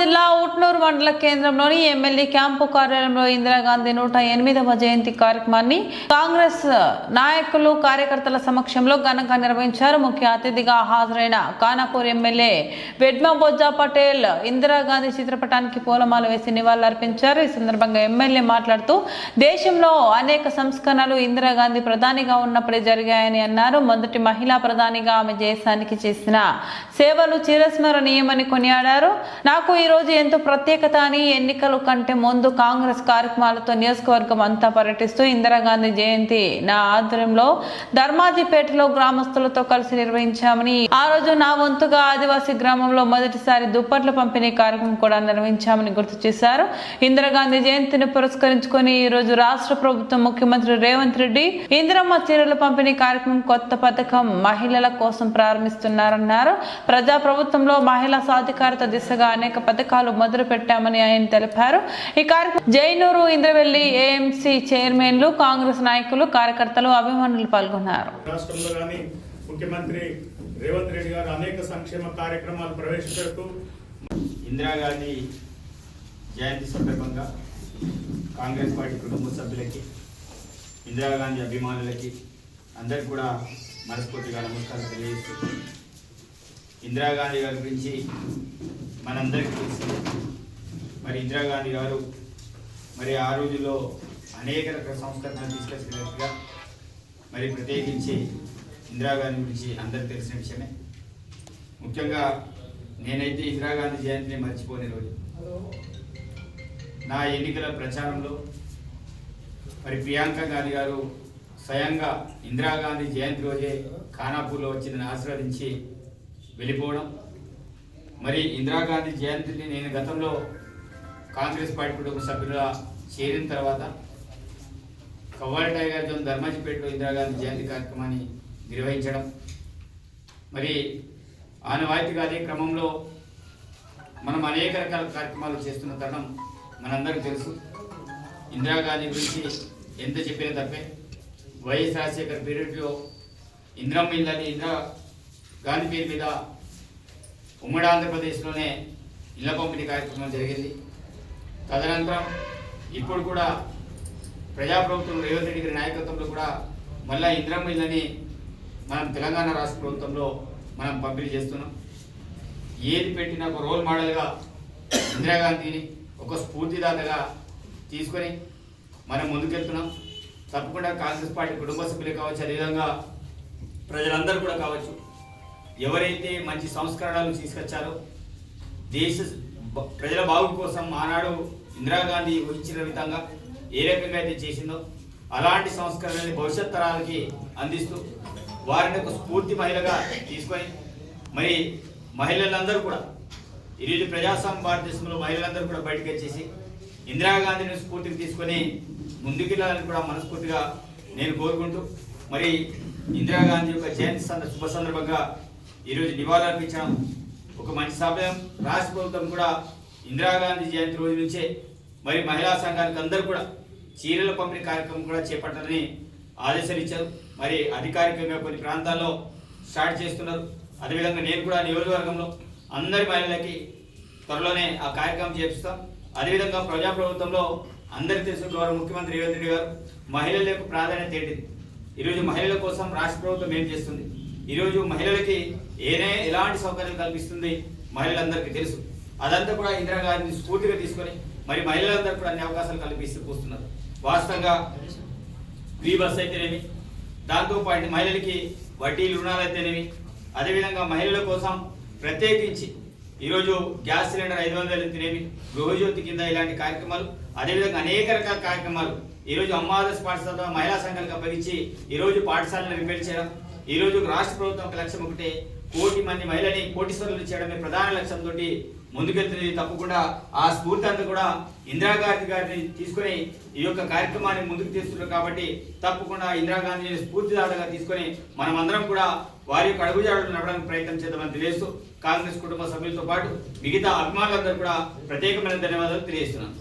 జిల్లా ఉట్నూరు మండల కేంద్రంలోని ఎమ్మెల్యే క్యాంపు కార్యాలయంలో ఇందిరాగాంధీ నూట ఎనిమిదవ జయంతి కార్యక్రమాన్ని కాంగ్రెస్ నాయకులు కార్యకర్తల సమక్షంలో ఘనంగా నిర్వహించారు. ముఖ్య అతిథిగా హాజరైన కానాపూర్ ఎమ్మెల్యే వెడ్మ బొజ్జా పటేల్ ఇందిరాగాంధీ చిత్రపటానికి పూలమాల వేసి నివాళులర్పించారు. ఈ సందర్భంగా ఎమ్మెల్యే మాట్లాడుతూ దేశంలో అనేక సంస్కరణలు ఇందిరాగాంధీ ప్రధానిగా ఉన్నప్పుడే జరిగాయని అన్నారు. మొదటి మహిళా ప్రధానిగా ఆమె దేశానికి చేసిన సేవలు చిరస్మరణీయమని కొనియాడారు. నాకు ఈ రోజు ఎంతో ప్రత్యేకత అని ఎన్నికల కంటే ముందు కాంగ్రెస్ కార్యక్రమాలతో నియోజకవర్గం అంతా పర్యటిస్తూ ఇందిరాగాంధీ జయంతి నా ఆధ్వర్యంలో ధర్మాజిపేటలో గ్రామస్తులతో కలిసి నిర్వహించామని ఆ రోజు నా వంతుగా ఆదివాసీ గ్రామంలో మొదటిసారి దుప్పట్ల పంపిణీ కార్యక్రమం కూడా నిర్వహించామని గుర్తు చేశారు. ఇందిరాగాంధీ జయంతిని పురస్కరించుకొని ఈ రోజు రాష్ట్ర ప్రభుత్వం ముఖ్యమంత్రి రేవంత్ రెడ్డి ఇందిరమ్మ చీరల పంపిణీ కార్యక్రమం కొత్త పథకం మహిళల కోసం ప్రారంభిస్తున్నారన్నారు. ప్రజా ప్రభుత్వంలో మహిళా సాధికారత దిశగా అనేక పథకాలు మొదలు పెట్టామని ఆయన తెలిపారు. ఈ కార్యక్రమం జైనూరు ఇంద్రవెల్లి ఏఎంసీ చైర్మన్లు కాంగ్రెస్ నాయకులు కార్యకర్తలు అభిమానులు పాల్గొన్నారు. ముఖ్యమంత్రి రేవంత్ రెడ్డి గారు అనేక సంక్షేమ కార్యక్రమాలు ప్రవేశపెడుతూ ఇందిరాగాంధీ జయంతి సందర్భంగా కాంగ్రెస్ పార్టీ కుటుంబ సభ్యులకి ఇందిరాగాంధీ అభిమానులకి అందరికి కూడా మనస్ఫూర్తిగా నమస్కారం తెలియజేస్తూ ఇందిరాగాంధీ గారి గురించి మనందరికీ తెలుసు. మరి ఇందిరాగాంధీ గారు మరి ఆ రోజుల్లో అనేక రకాల సంస్కరణలు తీసుకొచ్చినట్టుగా మరి ప్రత్యేకించి ఇందిరాగాంధీ గురించి అందరికి తెలిసిన విషయమే. ముఖ్యంగా నేనైతే ఇందిరాగాంధీ జయంతిని మర్చిపోని రోజు. నా ఎన్నికల ప్రచారంలో మరి ప్రియాంక గాంధీ గారు స్వయంగా ఇందిరాగాంధీ జయంతి రోజే ఖానాపూర్లో వచ్చిందని ఆశీర్వదించి వెళ్ళిపోవడం. మరి ఇందిరాగాంధీ జయంతిని నేను గతంలో కాంగ్రెస్ పార్టీ కుటుంబ సభ్యులుగా చేరిన తర్వాత కవ్వాలి టైగర్ జోన్ ధర్మాజిపేటలో ఇందిరాగాంధీ జయంతి కార్యక్రమాన్ని నిర్వహించడం. మరి ఆనవాయితీగా అదే క్రమంలో మనం అనేక రకాల కార్యక్రమాలు చేస్తున్న తరుణం మనందరికీ తెలుసు. ఇందిరాగాంధీ గురించి ఎంత చెప్పినా తప్పే. వైఎస్ రాజశేఖర్ పీరియడ్లో ఇందిరమ్మ ఇల్లని ఇందిరా గాంధీ పేరు మీద ఉమ్మడి ఆంధ్రప్రదేశ్లోనే ఇళ్ళ పంపిణీ కార్యక్రమం జరిగింది. తదనంతరం ఇప్పుడు కూడా ప్రజాప్రభుత్వం రేవంత్ రెడ్డి గారి నాయకత్వంలో కూడా మళ్ళా ఇంద్రమ్మ ఇళ్ళని మనం తెలంగాణ రాష్ట్ర ప్రభుత్వంలో మనం పంపిణీ చేస్తున్నాం. ఏది పెట్టినా ఒక రోల్ మోడల్గా ఇందిరాగాంధీని ఒక స్ఫూర్తిదాతగా తీసుకొని మనం ముందుకెళ్తున్నాం. తప్పకుండా కాంగ్రెస్ పార్టీ కుటుంబ సభ్యులు కావచ్చు అదేవిధంగా ప్రజలందరూ కూడా కావచ్చు. ఎవరైతే మంచి సంస్కరణలు తీసుకొచ్చారో దేశ ప్రజల బాగు కోసం ఆనాడు ఇందిరాగాంధీ ఊహించిన విధంగా ఏ రకంగా అయితే చేసిందో అలాంటి సంస్కరణని భవిష్యత్ తరాలకి అందిస్తూ వారిని ఒక స్ఫూర్తి మహిళగా తీసుకొని మరి మహిళలందరూ కూడా ఈరోజు ప్రజాస్వామ్య భారతదేశంలో మహిళలందరూ కూడా బయటకు వచ్చేసి ఇందిరాగాంధీని స్ఫూర్తికి తీసుకొని ముందుకెళ్ళాలని కూడా మనస్ఫూర్తిగా నేను కోరుకుంటూ మరి ఇందిరాగాంధీ యొక్క జయంతి సంద శుభ సందర్భంగా ఈరోజు నివాళులర్పించాము ఒక మంచి సమయం రాష్ట్ర ప్రభుత్వం కూడా ఇందిరాగాంధీ జయంతి రోజు నుంచే మరి మహిళా సంఘానికి అందరూ కూడా చీరల పంపిణీ కార్యక్రమం కూడా చేపట్టాలని ఆదేశాలు ఇచ్చారు. మరి అధికారికంగా కొన్ని ప్రాంతాల్లో స్టార్ట్ చేస్తున్నారు. అదేవిధంగా నేను కూడా నియోజకవర్గంలో అందరి మహిళలకి త్వరలోనే ఆ కార్యక్రమం చేపిస్తాం. అదేవిధంగా ప్రజాప్రభుత్వంలో అందరికీ తెలిసిన గౌరవ ముఖ్యమంత్రి రేవంత్ రెడ్డి గారు మహిళలకు ప్రాధాన్యత ఏంటిది? ఈరోజు మహిళల కోసం రాష్ట్ర ప్రభుత్వం ఏం చేస్తుంది? ఈరోజు మహిళలకి ఏనే ఎలాంటి సౌకర్యాలు కల్పిస్తుంది మహిళలందరికీ తెలుసు. అదంతా కూడా ఇందిరాగాంధీ స్ఫూర్తిగా తీసుకొని మరి మహిళలందరూ కూడా అన్ని అవకాశాలు కల్పిస్తూ పోస్తున్నారు వాస్తవంగా ఫ్రీ బస్ అయితేనేమి దాంతో పాటు మహిళలకి వడ్డీ రుణాలు అయితేనేమి అదేవిధంగా మహిళల కోసం ప్రత్యేకించి ఈరోజు గ్యాస్ సిలిండర్ ఐదు వందలు అయితేనేమి గృహజ్యోతి కింద ఇలాంటి కార్యక్రమాలు అదేవిధంగా అనేక రకాల కార్యక్రమాలు ఈరోజు అమ్మాదర్శ పాఠశాల మహిళా సంఘాలకు అప్పగించి ఈరోజు పాఠశాలను రిపేర్ చేయడం ఈరోజు రాష్ట్ర ప్రభుత్వం ఒక లక్ష్యం ఒకటే కోటి మంది మహిళని కోటీశ్వరులు చేయడమే ప్రధాన లక్ష్యంతో ముందుకెళ్తుంది. తప్పకుండా ఆ స్ఫూర్తి అంతా కూడా ఇందిరాగాంధీ గారిని తీసుకొని ఈ యొక్క కార్యక్రమాన్ని ముందుకు తీస్తున్నారు కాబట్టి తప్పకుండా ఇందిరాగాంధీని స్ఫూర్తిదాతగా తీసుకొని మనం అందరం కూడా వారి యొక్క అడుగుజాడలు నడవడానికి ప్రయత్నం చేద్దామని తెలియజేస్తూ కాంగ్రెస్ కుటుంబ సభ్యులతో పాటు మిగతా అభిమానులందరూ కూడా ప్రత్యేకమైన ధన్యవాదాలు తెలియజేస్తున్నాను.